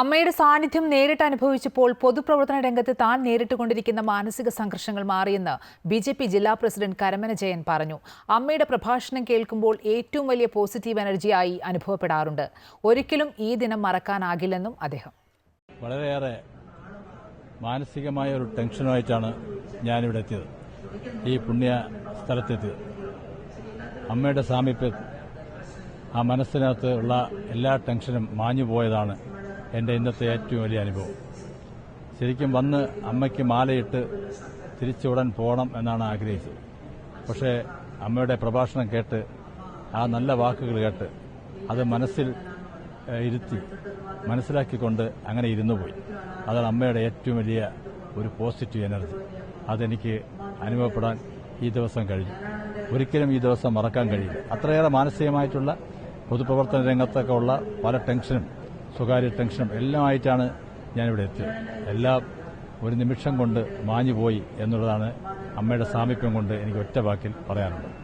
അമ്മയുടെ സാന്നിധ്യം നേരിട്ട് അനുഭവിച്ചപ്പോൾ പൊതുപ്രവർത്തന രംഗത്ത് താൻ നേരിട്ടുകൊണ്ടിരിക്കുന്ന മാനസിക സംഘർഷങ്ങൾ മാറിയെന്ന് ബി ജെ പി ജില്ലാ പ്രസിഡന്റ് കരമന ജയൻ പറഞ്ഞു. അമ്മയുടെ പ്രഭാഷണം കേൾക്കുമ്പോൾ ഏറ്റവും വലിയ പോസിറ്റീവ് എനർജിയായി അനുഭവപ്പെടാറുണ്ട്. ഒരിക്കലും ഈ ദിനം മറക്കാനാകില്ലെന്നും അദ്ദേഹം. വളരെയേറെ മാനസികമായ ഒരു ടെൻഷനുമായിട്ടാണ് ഞാനിവിടെ എത്തിയത്. ഈ പുണ്യ സ്ഥലത്തെത്തിയത് അമ്മയുടെ സാമീപ്യം ആ മനസ്സിനകത്ത് ഉള്ള എല്ലാ ടെൻഷനും മാഞ്ഞു പോയതാണ് എന്റെ ഇന്നത്തെ ഏറ്റവും വലിയ അനുഭവം. ശരിക്കും വന്ന് അമ്മയ്ക്ക് മാലയിട്ട് തിരിച്ചുടൻ പോകണം എന്നാണ് ആഗ്രഹിച്ചത്. പക്ഷേ അമ്മയുടെ പ്രഭാഷണം കേട്ട് ആ നല്ല വാക്കുകൾ കേട്ട് അത് മനസ്സിൽ ഇരുത്തി മനസ്സിലാക്കിക്കൊണ്ട് അങ്ങനെ ഇരുന്നു പോയി. അതാണ് അമ്മയുടെ ഏറ്റവും വലിയ ഒരു പോസിറ്റീവ് എനർജി. അതെനിക്ക് അനുഭവപ്പെടാൻ ഈ ദിവസം കഴിഞ്ഞു. ഒരിക്കലും ഈ ദിവസം മറക്കാൻ കഴിയില്ല. അത്രയേറെ മാനസികമായിട്ടുള്ള പൊതുപ്രവർത്തന രംഗത്തൊക്കെ ഉള്ള പല ടെൻഷനും സ്വകാര്യ ടെൻഷനും എല്ലാമായിട്ടാണ് ഞാനിവിടെ എത്തിയത്. എല്ലാം ഒരു നിമിഷം കൊണ്ട് മാഞ്ഞുപോയി എന്നുള്ളതാണ് അമ്മയുടെ സാമീപ്യം കൊണ്ട് എനിക്ക് ഒറ്റ വാക്കിൽ പറയാനുള്ളത്.